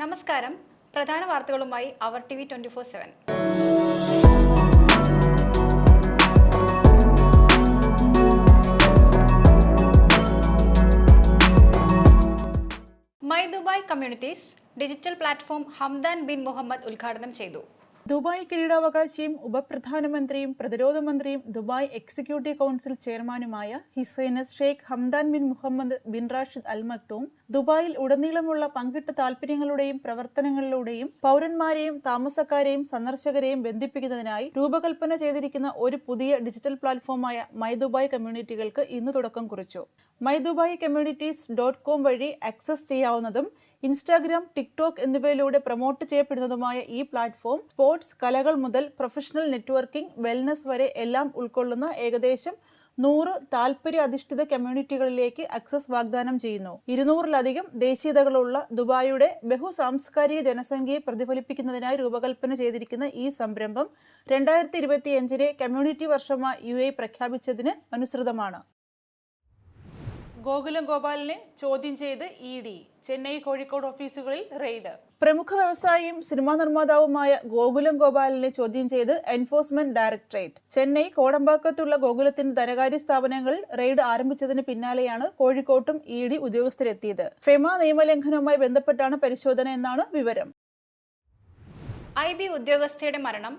നമസ്കാരം. പ്രധാന വാർത്തകളുമായി അവർ T V twenty four seven. My Dubai communities digital platform Hamdan bin Mohammed ഉദ്ഘാടനം ചെയ്തു. ദുബായ് കിരീടാവകാശിയും ഉപപ്രധാനമന്ത്രിയും പ്രതിരോധ മന്ത്രിയും ദുബായ് എക്സിക്യൂട്ടീവ് കൗൺസിൽ ചെയർമാനുമായ his highness Sheikh Hamdan bin Mohammed bin Rashid Al Maktoum ദുബായിൽ ഉടനീളമുള്ള പങ്കിട്ട താൽപര്യങ്ങളുടെയും പ്രവർത്തനങ്ങളിലൂടെയും പൗരന്മാരെയും താമസക്കാരെയും സന്ദർശകരെയും ബന്ധിപ്പിക്കുന്നതിനായി രൂപകൽപ്പന ചെയ്തിരിക്കുന്ന ഒരു പുതിയ ഡിജിറ്റൽ പ്ലാറ്റ്ഫോമായ മൈ ദുബായ് കമ്മ്യൂണിറ്റികൾക്ക് ഇന്ന് തുടക്കം കുറിച്ചു. My Dubai communities dot com വഴി ആക്സസ് ചെയ്യാവുന്നതും ഇൻസ്റ്റാഗ്രാം ടിക്ടോക്ക് എന്നിവയിലൂടെ പ്രൊമോട്ട് ചെയ്യപ്പെടുന്നതുമായ ഈ പ്ലാറ്റ്ഫോം സ്പോർട്സ് കലകൾ മുതൽ പ്രൊഫഷണൽ നെറ്റ്വർക്കിംഗ് വെൽനസ് വരെ എല്ലാം ഉൾക്കൊള്ളുന്ന ഏകദേശം നൂറ് താൽപര്യ അധിഷ്ഠിത കമ്മ്യൂണിറ്റികളിലേക്ക് അക്സസ് വാഗ്ദാനം ചെയ്യുന്നു. ഇരുന്നൂറിലധികം ദേശീയതകളുള്ള ദുബായിയുടെ ബഹു സാംസ്കാരിക ജനസംഖ്യയെ പ്രതിഫലിപ്പിക്കുന്നതിനായി രൂപകൽപ്പന ചെയ്തിരിക്കുന്ന ഈ സംരംഭം രണ്ടായിരത്തി ഇരുപത്തിയഞ്ചിലെ കമ്മ്യൂണിറ്റി വർഷമായി യു എ പ്രഖ്യാപിച്ചതിന് അനുസൃതമാണ്. ഗോകുലം ഗോപാലിനെ ചോദ്യം ചെയ്ത് ഇ ഡി ചെന്നൈ കോഴിക്കോട് ഓഫീസുകളിൽ റെയ്ഡ്. പ്രമുഖ വ്യവസായിയും സിനിമാ നിർമ്മാതാവുമായ ഗോകുലം ഗോപാലിനെ ചോദ്യം ചെയ്ത് എൻഫോഴ്സ്മെന്റ് ഡയറക്ടറേറ്റ്. ചെന്നൈ കോടമ്പാക്കത്തുള്ള ഗോകുലത്തിന്റെ ധനകാര്യ സ്ഥാപനങ്ങളിൽ റെയ്ഡ് ആരംഭിച്ചതിന് പിന്നാലെയാണ് കോഴിക്കോട്ടും ഇ ഡി ഉദ്യോഗസ്ഥരെത്തിയത്. ഫെമ നിയമലംഘനവുമായി ബന്ധപ്പെട്ടാണ് പരിശോധന എന്നാണ് വിവരം. ഐ ബി ഉദ്യോഗസ്ഥയുടെ മരണം.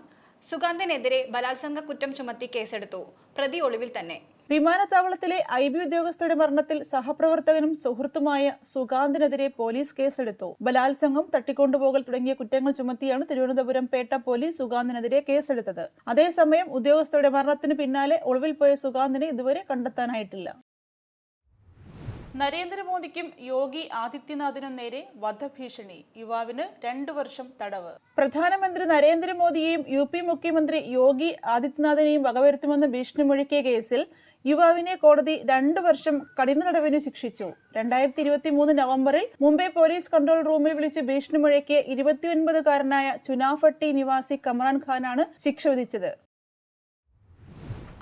സുഗാന്തിനെതിരെ ബലാത്സംഗ കുറ്റം ചുമത്തി കേസെടുത്തു. പ്രതി ഒളിവിൽ തന്നെ. വിമാനത്താവളത്തിലെ ഐ ബി ഉദ്യോഗസ്ഥരുടെ മരണത്തിൽ സഹപ്രവർത്തകനും സുഹൃത്തുമായ സുഗാന്തിനെതിരെ പോലീസ് കേസെടുത്തു. ബലാത്സംഗം തട്ടിക്കൊണ്ടുപോകൽ തുടങ്ങിയ കുറ്റങ്ങൾ ചുമത്തിയാണ് തിരുവനന്തപുരം പേട്ട പോലീസ് സുഗാന്തിനെതിരെ കേസെടുത്തത്. അതേസമയം ഉദ്യോഗസ്ഥരുടെ മരണത്തിന് പിന്നാലെ ഒളിവിൽ പോയ സുഗാന്തിനെ ഇതുവരെ കണ്ടെത്താനായിട്ടില്ല. നരേന്ദ്രമോദിക്കും യോഗി ആദിത്യനാഥിനും നേരെ വധഭീഷണി. യുവാവിന് രണ്ടു വർഷം തടവ്. പ്രധാനമന്ത്രി നരേന്ദ്രമോദിയെയും യു പി മുഖ്യമന്ത്രി യോഗി ആദിത്യനാഥിനെയും വകവരുത്തുമെന്ന് ഭീഷണി മുഴക്കിയ കേസിൽ യുവാവിനെ കോടതി രണ്ടു വർഷം കഠിന തടവിന് ശിക്ഷിച്ചു. രണ്ടായിരത്തി ഇരുപത്തി മൂന്ന് നവംബറിൽ മുംബൈ പോലീസ് കൺട്രോൾ റൂമിൽ വിളിച്ച് ഭീഷണി മുഴക്കിയ ഇരുപത്തിയൊൻപതുകാരനായ ചുനാഫട്ടി നിവാസി കമ്രാൻ ഖാനാണ് ശിക്ഷ വിധിച്ചത്.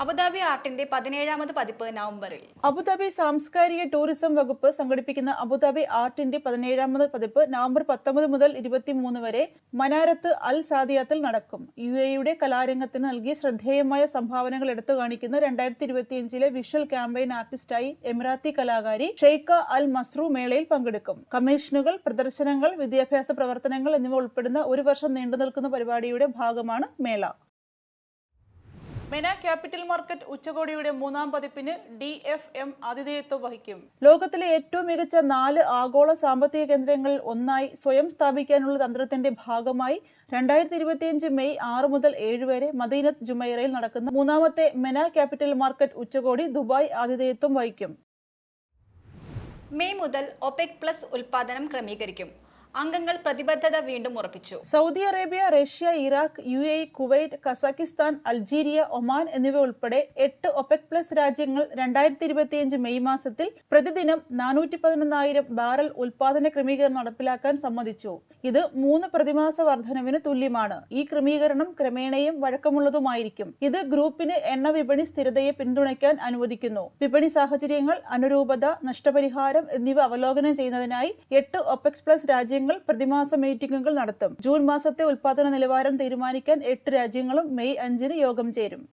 അബുദാബി ആർട്ടിന്റെ പതിനേഴാമത് പതിപ്പ് നവംബറിൽ. അബുദാബി സാംസ്കാരിക ടൂറിസം വകുപ്പ് സംഘടിപ്പിക്കുന്ന അബുദാബി ആർട്ടിന്റെ പതിനേഴാമത് പതിപ്പ് നവംബർ പത്തൊമ്പത് മുതൽ ഇരുപത്തിമൂന്ന് വരെ മനാരത്ത് അൽ സാദിയാത്തിൽ നടക്കും. യു എയുടെ കലാരംഗത്തിന് നൽകിയ ശ്രദ്ധേയമായ സംഭാവനകൾ എടുത്തു കാണിക്കുന്ന രണ്ടായിരത്തി ഇരുപത്തിയഞ്ചിലെ വിഷ്വൽ ക്യാമ്പയിൻ ആർട്ടിസ്റ്റായി എമിറാത്തി കലാകാരി ഷെയ്ഖ അൽ മസ്രു മേളയിൽ പങ്കെടുക്കും. കമ്മീഷനുകൾ പ്രദർശനങ്ങൾ വിദ്യാഭ്യാസ പ്രവർത്തനങ്ങൾ എന്നിവ ഉൾപ്പെടുന്ന ഒരു വർഷം നീണ്ടു നിൽക്കുന്ന പരിപാടിയുടെ ഭാഗമാണ് മേള. മെന ക്യാപിറ്റൽ മാർക്കറ്റ് ഉച്ചകോടിയുടെ മൂന്നാം പതിപ്പിന് ഡി എഫ് എം ആതിഥേയത്വം വഹിക്കും. ലോകത്തിലെ ഏറ്റവും മികച്ച നാല് ആഗോള സാമ്പത്തിക കേന്ദ്രങ്ങളിൽ ഒന്നായി സ്വയം സ്ഥാപിക്കാനുള്ള തന്ത്രത്തിന്റെ ഭാഗമായി രണ്ടായിരത്തി ഇരുപത്തിയഞ്ച് മെയ് ആറ് മുതൽ ഏഴ് വരെ മദീനത്ത് ജുമൈറയിൽ നടക്കുന്ന മൂന്നാമത്തെ മെന ക്യാപിറ്റൽ മാർക്കറ്റ് ഉച്ചകോടി ദുബായ് ആതിഥേയത്വം വഹിക്കും. മെയ് മുതൽ ഒപെക് പ്ലസ് ഉൽപാദനം ക്രമീകരിക്കും. അംഗങ്ങൾ പ്രതിബദ്ധത വീണ്ടും ഉറപ്പിച്ചു. Saudi Arabia Russia Iraq U A Kuwait Kazakhstan Algeria Oman എന്നിവ ഉൾപ്പെടെ എട്ട് ഒപെക് പ്ലസ് രാജ്യങ്ങൾ രണ്ടായിരത്തി ഇരുപത്തിയഞ്ച് മെയ് മാസത്തിൽ പ്രതിദിനം നാനൂറ്റി പതിനൊന്നായിരം ബാരൽ ഉൽപാദന ക്രമീകരണം നടപ്പിലാക്കാൻ സമ്മതിച്ചു. ഇത് മൂന്ന് പ്രതിമാസ വർധനവിന് തുല്യമാണ്. ഈ ക്രമീകരണം ക്രമേണയും വഴക്കമുള്ളതുമായിരിക്കും. ഇത് ഗ്രൂപ്പിന് എണ്ണ വിപണി സ്ഥിരതയെ പിന്തുണയ്ക്കാൻ അനുവദിക്കുന്നു. വിപണി സാഹചര്യങ്ങൾ അനുരൂപത നഷ്ടപരിഹാരം എന്നിവ അവലോകനം ചെയ്യുന്നതിനായി എട്ട് ഒപെക്സ് പ്ലസ് രാജ്യങ്ങൾ പ്രതിമാസ മീറ്റിംഗുകൾ നടത്തും. ജൂൺ മാസത്തെ ഉൽപാദന നിലവാരം തീരുമാനിക്കാൻ എട്ട് രാജ്യങ്ങളും മെയ് അഞ്ചിന് യോഗം ചേരും.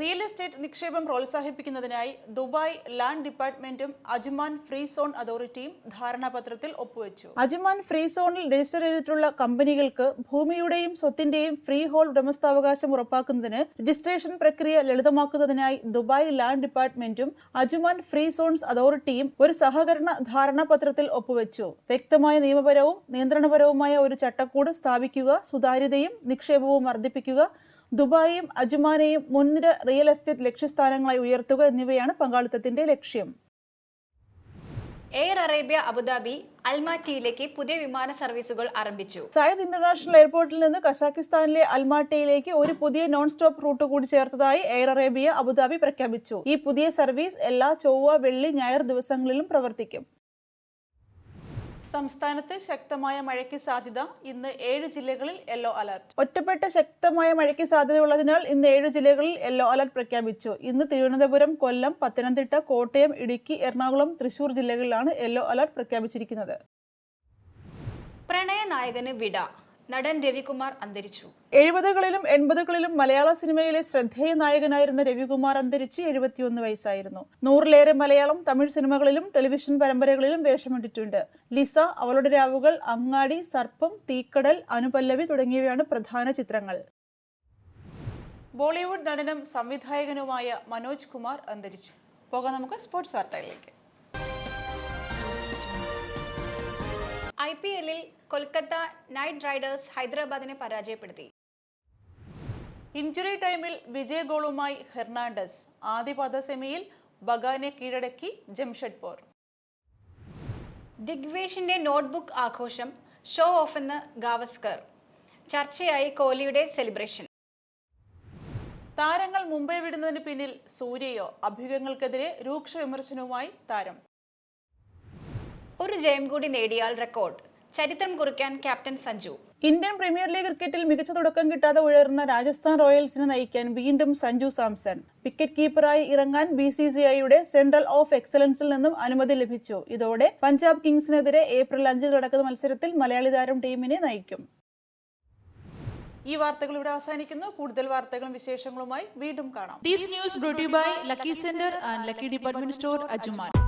റിയൽ എസ്റ്റേറ്റ് നിക്ഷേപം പ്രോത്സാഹിപ്പിക്കുന്നതിനായി ദുബായ് ലാൻഡ് ഡിപ്പാർട്ട്മെന്റും അജ്മാൻ ഫ്രീ സോൺ അതോറിറ്റിയും ധാരണാപത്രത്തിൽ ഒപ്പുവെച്ചു. അജ്മാൻ ഫ്രീ സോണിൽ രജിസ്റ്റർ ചെയ്തിട്ടുള്ള കമ്പനികൾക്ക് ഭൂമിയുടെയും സ്വത്തിന്റെയും ഫ്രീ ഹോൾ ഉടമസ്ഥാവകാശം ഉറപ്പാക്കുന്നതിന് രജിസ്ട്രേഷൻ പ്രക്രിയ ലളിതമാക്കുന്നതിനായി ദുബായ് ലാൻഡ് ഡിപ്പാർട്ട്മെന്റും അജ്മാൻ ഫ്രീ സോൺസ് അതോറിറ്റിയും ഒരു സഹകരണ ധാരണാപത്രത്തിൽ ഒപ്പുവെച്ചു. വ്യക്തമായ നിയമപരവും നിയന്ത്രണപരവുമായ ഒരു ചട്ടക്കൂട് സ്ഥാപിക്കുക സുതാര്യതയും നിക്ഷേപവും വർദ്ധിപ്പിക്കുക ദുബായിയും അജുമാനയും മുൻനിര റിയൽ എസ്റ്റേറ്റ് ലക്ഷ്യസ്ഥാനങ്ങളായി ഉയർത്തുക എന്നിവയാണ് പങ്കാളിത്തത്തിന്റെ ലക്ഷ്യം. എയർ അറേബ്യ അബുദാബി അൽമാറ്റിയിലേക്ക് പുതിയ വിമാന സർവീസുകൾ ആരംഭിച്ചു. സയദ് ഇന്റർനാഷണൽ എയർപോർട്ടിൽ നിന്ന് കസാഖിസ്ഥാനിലെ അൽമാട്ടിയിലേക്ക് ഒരു പുതിയ നോൺ സ്റ്റോപ്പ് റൂട്ട് കൂടി ചേർത്തതായി എയർ അറേബ്യ അബുദാബി പ്രഖ്യാപിച്ചു. ഈ പുതിയ സർവീസ് എല്ലാ ചൊവ്വ വെള്ളി ഞായർ ദിവസങ്ങളിലും പ്രവർത്തിക്കും. സംസ്ഥാനത്ത് ശക്തമായ മഴയ്ക്ക് സാധ്യത. ഇന്ന് ഏഴ് ജില്ലകളിൽ യെല്ലോ അലർട്ട്. ഒറ്റപ്പെട്ട ശക്തമായ മഴയ്ക്ക് സാധ്യതയുള്ളതിനാൽ ഇന്ന് ഏഴ് ജില്ലകളിൽ യെല്ലോ അലർട്ട് പ്രഖ്യാപിച്ചു. ഇന്ന് തിരുവനന്തപുരം കൊല്ലം പത്തനംതിട്ട കോട്ടയം ഇടുക്കി എറണാകുളം തൃശൂർ ജില്ലകളിലാണ് യെല്ലോ അലർട്ട് പ്രഖ്യാപിച്ചിരിക്കുന്നത്. പ്രണയനായകന് വിട. നടൻ രവികുമാർ അന്തരിച്ചു. എഴുപതുകളിലും എൺപതുകളിലും മലയാള സിനിമയിലെ ശ്രദ്ധേയ നായകനായിരുന്ന രവികുമാർ അന്തരിച്ച് എഴുപത്തിയൊന്ന് വയസ്സായിരുന്നു. നൂറിലേറെ മലയാളം തമിഴ് സിനിമകളിലും ടെലിവിഷൻ പരമ്പരകളിലും വേഷമിട്ടിട്ടുണ്ട്. ലിസ അവളുടെ രാവുകൾ അങ്ങാടി സർപ്പം തീക്കടൽ അനുപല്ലവി തുടങ്ങിയവയാണ് പ്രധാന ചിത്രങ്ങൾ. ബോളിവുഡ് നടനും സംവിധായകനുമായ മനോജ് കുമാർ അന്തരിച്ചു. പോകാം നമുക്ക് സ്പോർട്സ് വാർത്തകളിലേക്ക് കൊൽക്കത്ത നൈറ്റ് റൈഡേഴ്സ് ഹൈദരാബാദിനെ പരാജയപ്പെടുത്തി. ഇഞ്ചുറി ടൈമിൽ വിജയ ഗോളുമായി ഹെർണാണ്ടസ്. ആദ്യപാദ സെമിയിൽ ബഗാനെ കീഴടക്കി ജംഷഡ്പൂർ. ദിഗ്വേഷിന്റെ നോട്ട്ബുക്ക് ആഘോഷം ഷോ ഓഫ് എന്ന് ഗാവസ്കർ. ചർച്ചയായി കോഹ്ലിയുടെ സെലിബ്രേഷൻ. താരങ്ങൾ മുംബൈ വിടുന്നതിന് പിന്നിൽ സൂര്യയോ അഭ്യൂഹങ്ങൾക്കെതിരെ രൂക്ഷ വിമർശനവുമായി താരം. ഒരു ജയം കൂടി നേടിയാൽ റെക്കോർഡ്. ചരിത്രം കുറിക്കാൻ captain Sanju. Indian premier league ക്രിക്കറ്റിൽ മികച്ച തുടക്കം കിട്ടാതെ ഉയർന്ന രാജസ്ഥാൻ റോയൽസിനെ നയിക്കാൻ വീണ്ടും സഞ്ജു സാംസൺ. വിക്കറ്റ് കീപ്പറായി ഇറങ്ങാൻ ബി സി സി ഐയുടെ സെൻട്രൽ ഓഫ് എക്സലൻസിൽ നിന്നും അനുമതി ലഭിച്ചു. ഇതോടെ പഞ്ചാബ് കിങ്സിനെതിരെ ഏപ്രിൽ അഞ്ചിൽ നടക്കുന്ന മത്സരത്തിൽ മലയാളി താരം ടീമിനെ നയിക്കും. ഈ വാർത്തകൾ ഇവിടെ അവസാനിക്കുന്നു. കൂടുതൽ വാർത്തകളും വിശേഷങ്ങളുമായി വീണ്ടും കാണാം. This news brought to you by Lucky Sender and Lucky Department Store, Ajuman.